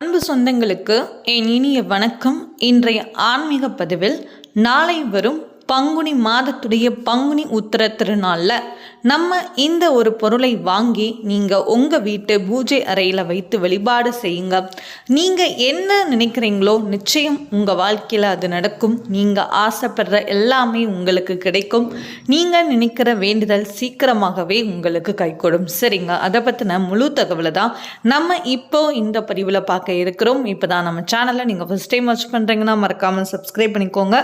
அன்பு சொந்தங்களுக்கு என் இனிய வணக்கம். இன்றைய ஆன்மீக பதிவில் நாளை வரும் பங்குனி மாதத்துடைய பங்குனி உத்திர திருநாளில் நம்ம இந்த ஒரு பொருளை வாங்கி நீங்கள் உங்கள் வீட்டு பூஜை அறையில் வைத்து வழிபாடு செய்யுங்க. நீங்கள் என்ன நினைக்கிறீங்களோ நிச்சயம் உங்கள் வாழ்க்கையில் அது நடக்கும். நீங்கள் ஆசைப்படுற எல்லாமே உங்களுக்கு கிடைக்கும். நீங்கள் நினைக்கிற வேண்டுதல் சீக்கிரமாகவே உங்களுக்கு கைகூடும். சரிங்க. அதை பற்றின முழு தகவலை தான் நம்ம இப்போ இந்த பதிவில் பார்க்க இருக்கிறோம். இப்போ தான் நம்ம சேனலை நீங்கள் ஃபஸ்ட் டைம் வாட்ச் பண்ணுறீங்கன்னா மறக்காமல் சப்ஸ்கிரைப் பண்ணிக்கோங்க.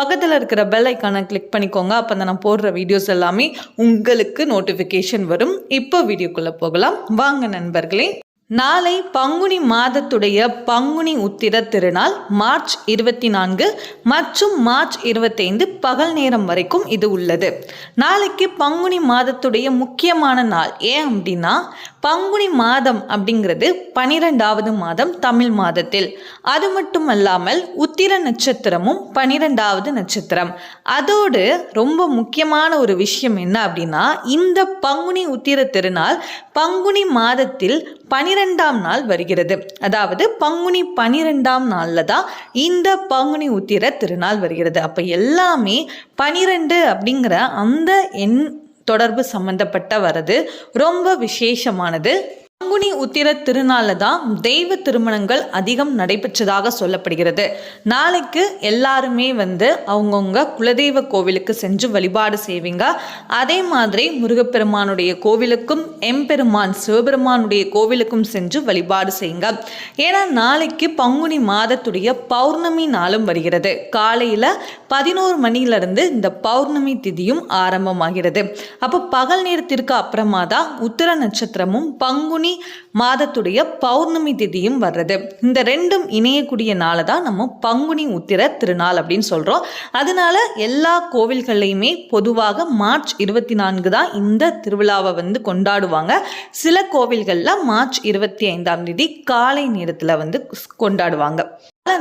பக்கத்தில் இருக்கிற பெல் ஐக்கானை கிளிக் பண்ணிக்கோங்க. அப்போ தான் நான் போடுற வீடியோஸ் எல்லாமே உங்களுக்கு நோட்டிஃபிகேஷன் வரும். இப்போ வீடியோக்குள்ளே போகலாம். வாங்க நண்பர்களே. நாளை பங்குனி மாதத்துடைய பங்குனி உத்திர திருநாள் மார்ச் இருபத்தி நான்கு மற்றும் மார்ச் இருபத்தைந்து பகல் நேரம் வரைக்கும் இது உள்ளது. நாளைக்கு பங்குனி மாதத்துடைய முக்கியமான நாள் ஏன் அப்படின்னா பங்குனி மாதம் அப்படிங்கிறது பனிரெண்டாவது மாதம் தமிழ் மாதத்தில். அது மட்டும் அல்லாமல் உத்திர நட்சத்திரமும் பனிரெண்டாவது நட்சத்திரம். அதோடு ரொம்ப முக்கியமான ஒரு விஷயம் என்ன அப்படின்னா இந்த பங்குனி உத்திர திருநாள் பங்குனி மாதத்தில் பனிரெண்டாம் நாள் வருகிறது. அதாவது பங்குனி பனிரெண்டாம் நாளில் தான் இந்த பங்குனி உத்திர திருநாள் வருகிறது. அப்போ எல்லாமே பனிரெண்டு அப்படிங்கிற அந்த எண் தொடர்பு சம்பந்தப்பட்ட வரது ரொம்ப விசேஷமானது. பங்குனி உத்திர திருநாளில் தான் தெய்வ திருமணங்கள் அதிகம் நடைபெற்றதாக சொல்லப்படுகிறது. நாளைக்கு எல்லாருமே வந்து அவங்கவுங்க குலதெய்வ கோவிலுக்கு சென்று வழிபாடு செய்வீங்க. அதே மாதிரி முருகப்பெருமானுடைய கோவிலுக்கும் எம்பெருமான் சிவபெருமானுடைய கோவிலுக்கும் சென்று வழிபாடு செய்யுங்க. ஏன்னா நாளைக்கு பங்குனி மாதத்துடைய பௌர்ணமி நாளும் வருகிறது. காலையில் பதினோரு மணியிலிருந்து இந்த பௌர்ணமி திதியும் ஆரம்பமாகிறது. அப்போ பகல் நேரத்திற்கு அப்புறமா தான் உத்திர நட்சத்திரமும் பங்குனி மாதத்துடைய பௌர்ணமி திதியும் வர்றது. இந்த ரெண்டும் இணையக்கூடிய நாளை தான் நம்ம பங்குனி உத்திர திருநாள் அப்படின்னு சொல்கிறோம் அதனால எல்லா கோவில்கள்லையுமே பொதுவாக மார்ச் இருபத்தி நான்கு தான் இந்த திருவிழாவை வந்து கொண்டாடுவாங்க. சில கோவில்களில் மார்ச் இருபத்தி ஐந்தாம் தேதி காலை நேரத்தில் வந்து கொண்டாடுவாங்க.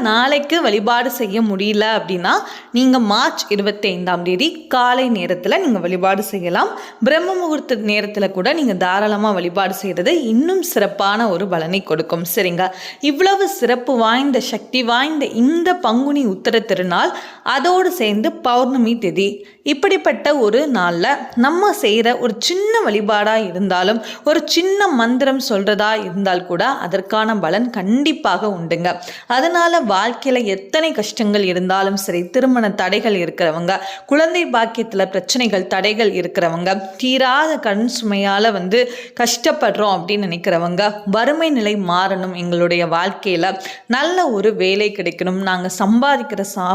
நாளைக்கு வழிபாடு செய்ய முடியல அப்படின்னா நீங்கள் மார்ச் இருபத்தைந்தாம் தேதி காலை நேரத்தில் நீங்கள் வழிபாடு செய்யலாம். பிரம்ம முகூர்த்த நேரத்தில் கூட நீங்கள் தாராளமாக வழிபாடு செய்கிறது இன்னும் சிறப்பான ஒரு பலனை கொடுக்கும். சரிங்க? இவ்வளவு சிறப்பு வாய்ந்த சக்தி வாய்ந்த இந்த பங்குனி உத்தர திருநாள் அதோடு சேர்ந்து பௌர்ணமி திதி. இப்படிப்பட்ட ஒரு நாளில் நம்ம செய்கிற ஒரு சின்ன வழிபாடாக இருந்தாலும் ஒரு சின்ன மந்திரம் சொல்கிறதா இருந்தால் கூட அதற்கான பலன் கண்டிப்பாக உண்டுங்க. அதனால் வாழ்க்கையில் எத்தனை கஷ்டங்கள் இருந்தாலும் சரி திருமண தடைகள் இருக்கிறவங்க குழந்தை பாக்கியத்தில் பிரச்சனைகள் தடைகள் இருக்கிறவங்க தீராத கண் சுமையால் வந்து கஷ்டப்படுறோம் அப்படின்னு நினைக்கிறவங்க வறுமை நிலை மாறணும் எங்களுடைய வாழ்க்கையில். நல்ல ஒரு வேலை கிடைக்கணும். நாங்கள் சம்பாதிக்கிற சா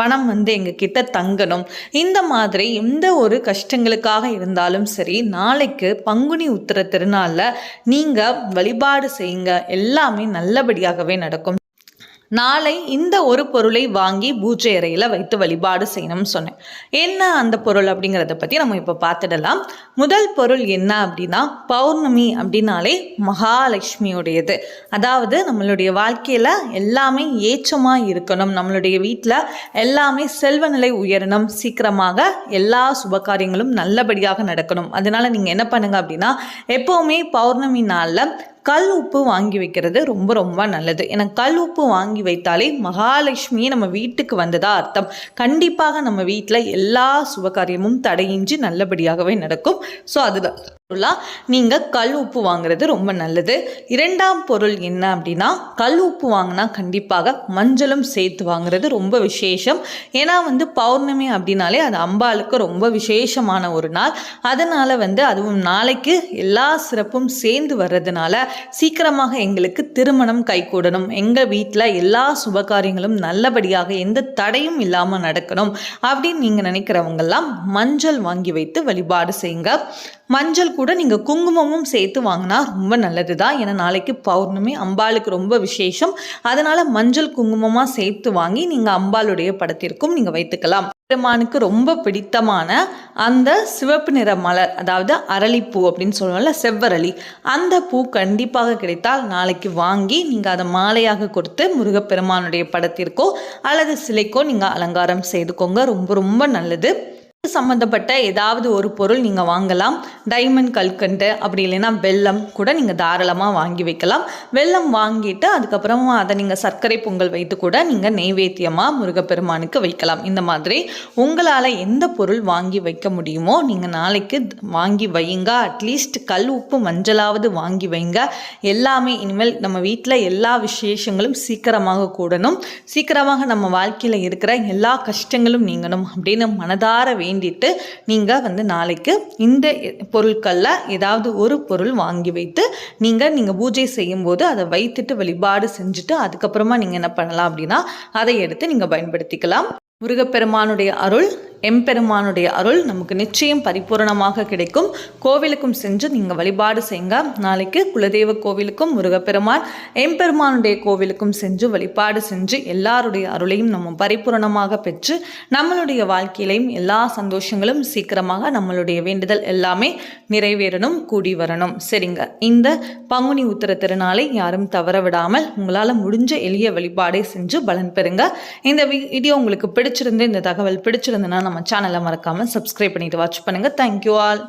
பணம் வந்து எங்கள் கிட்ட தங்கணும். இந்த மாதிரி எந்த ஒரு கஷ்டங்களுக்காக இருந்தாலும் சரி நாளைக்கு பங்குனி உத்திர திருநாளில் நீங்கள் வழிபாடு செய்யுங்க. எல்லாமே நல்லபடியாகவே நடக்கும். நாளை இந்த ஒரு பொருளை வாங்கி பூஜை அறையில் வைத்து வழிபாடு செய்யணும்னு சொன்னேன். என்ன அந்த பொருள் அப்படிங்கிறத பற்றி நம்ம இப்போ பார்த்துடலாம். முதல் பொருள் என்ன அப்படின்னா பௌர்ணமி அப்படின்னாலே மகாலட்சுமியுடையது. அதாவது நம்மளுடைய வாழ்க்கையில் எல்லாமே ஏற்றமாக இருக்கணும். நம்மளுடைய வீட்டில் எல்லாமே செல்வ நிலை உயரணும். சீக்கிரமாக எல்லா சுப காரியங்களும் நல்லபடியாக நடக்கணும். அதனால் நீங்கள் என்ன பண்ணுங்க அப்படின்னா எப்போவுமே பௌர்ணமி நாளில் கல் உப்பு வாங்கி வைக்கிறது ரொம்ப ரொம்ப நல்லது. ஏன்னா கல் உப்பு வாங்கி வைத்தாலே மகாலட்சுமி நம்ம வீட்டுக்கு வந்ததா அர்த்தம். கண்டிப்பாக நம்ம வீட்டில் எல்லா சுபகாரியமும் தடையின்றி நல்லபடியாகவே நடக்கும். ஸோ அதுதான். பொருளாக நீங்கள் கல் உப்பு வாங்குறது ரொம்ப நல்லது. இரண்டாம் பொருள் என்ன அப்படின்னா கல் உப்பு வாங்கினா கண்டிப்பாக மஞ்சளும் சேர்த்து வாங்குறது ரொம்ப விசேஷம். ஏன்னா வந்து பௌர்ணமி அப்படின்னாலே அது அம்பாளுக்கு ரொம்ப விசேஷமான ஒரு நாள். அதனால் வந்து அதுவும் நாளைக்கு எல்லா சிறப்பும் சேர்ந்து வர்றதுனால சீக்கிரமாக எங்களுக்கு திருமணம் கைகூடணும். எங்கள் வீட்டில் எல்லா சுபகாரியங்களும் நல்லபடியாக எந்த தடையும் இல்லாமல் நடக்கணும் அப்படின்னு நீங்கள் நினைக்கிறவங்கெல்லாம் மஞ்சள் வாங்கி வைத்து வழிபாடு செய்யுங்க. மஞ்சள் கூட நீங்கள் குங்குமமும் சேர்த்து வாங்கினா ரொம்ப நல்லது தான் ஏன்னா நாளைக்கு பௌர்ணமி அம்பாளுக்கு ரொம்ப விசேஷம். அதனால் மஞ்சள் குங்குமமாக சேர்த்து வாங்கி நீங்கள் அம்பாளுடைய படத்திற்கும் நீங்கள் வைத்துக்கலாம். பெருமானுக்கு ரொம்ப பிடித்தமான அந்த சிவப்பு நிற மலர் அதாவது அரளிப்பூ அப்படின்னு சொல்லுவோம்ல செவ்வரளி அந்த பூ கண்டிப்பாக கிடைத்தால் நாளைக்கு வாங்கி நீங்கள் அதை மாலையாக கொடுத்து முருகப்பெருமானுடைய படத்திற்கோ அல்லது சிலைக்கோ நீங்கள் அலங்காரம் செய்துக்கோங்க. ரொம்ப ரொம்ப நல்லது. சம்மந்தப்பட்ட ஏதாவது ஒரு பொருள் நீங்கள் வாங்கலாம். டைமண்ட் கல்கண்டு அப்படி இல்லைன்னா வெல்லம் கூட நீங்கள் தாராளமாக வாங்கி வைக்கலாம். வெல்லம் வாங்கிட்டு அதுக்கப்புறமா அதை நீங்கள் சர்க்கரை பொங்கல் வைத்து கூட நீங்கள் நெய்வேத்தியமாக முருகப்பெருமானுக்கு வைக்கலாம். இந்த மாதிரி உங்களால் எந்த பொருள் வாங்கி வைக்க முடியுமோ நீங்கள் நாளைக்கு வாங்கி வையுங்க. அட்லீஸ்ட் கல் உப்பு மஞ்சளாவது வாங்கி வைங்க. எல்லாமே இனிமேல் நம்ம வீட்டில் எல்லா விசேஷங்களும் சீக்கிரமாக கூடணும். சீக்கிரமாக நம்ம வாழ்க்கையில் இருக்கிற எல்லா கஷ்டங்களும் நீங்கணும் அப்படின்னு மனதார வேண்டிட்டு நீங்கள் வந்து நாளைக்கு இந்த பொருட்களில் ஏதாவது ஒரு பொருள் வாங்கி வைத்து நீங்கள் நீங்கள் பூஜை செய்யும்போது அதை வைத்துட்டு வழிபாடு செஞ்சுட்டு அதுக்கப்புறமா நீங்கள் என்ன பண்ணலாம் அப்படின்னா அதை எடுத்து நீங்கள் பயன்படுத்திக்கலாம். முருகப்பெருமானுடைய அருள் எம்பெருமானுடைய அருள் நமக்கு நிச்சயம் பரிபூரணமாக கிடைக்கும். கோவிலுக்கும் சென்று நீங்கள் வழிபாடு செய்யுங்க. நாளைக்கு குலதெய்வ கோவிலுக்கும் முருகப்பெருமான் எம்பெருமானுடைய கோவிலுக்கும் சென்று வழிபாடு செஞ்சு எல்லாருடைய அருளையும் நம்ம பரிபூரணமாக பெற்று நம்மளுடைய வாழ்க்கையிலையும் எல்லா சந்தோஷங்களும் சீக்கிரமாக நம்மளுடைய வேண்டுதல் எல்லாமே நிறைவேறணும் கூடி வரணும். சரிங்க. இந்த பங்குனி உத்திர திருநாளை யாரும் தவற விடாமல் உங்களால் முடிஞ்ச எளிய வழிபாடை செஞ்சு பலன் பெறுங்க. இந்த வீடியோ உங்களுக்கு பிடிச்சிருந்து இந்த தகவல் பிடிச்சிருந்துன்னா நம்ம சேனலை மறக்காமல் சப்ஸ்கிரைப் பண்ணிட்டு வாட்ச் பண்ணுங்கள் தேங்க்யூ ஆல்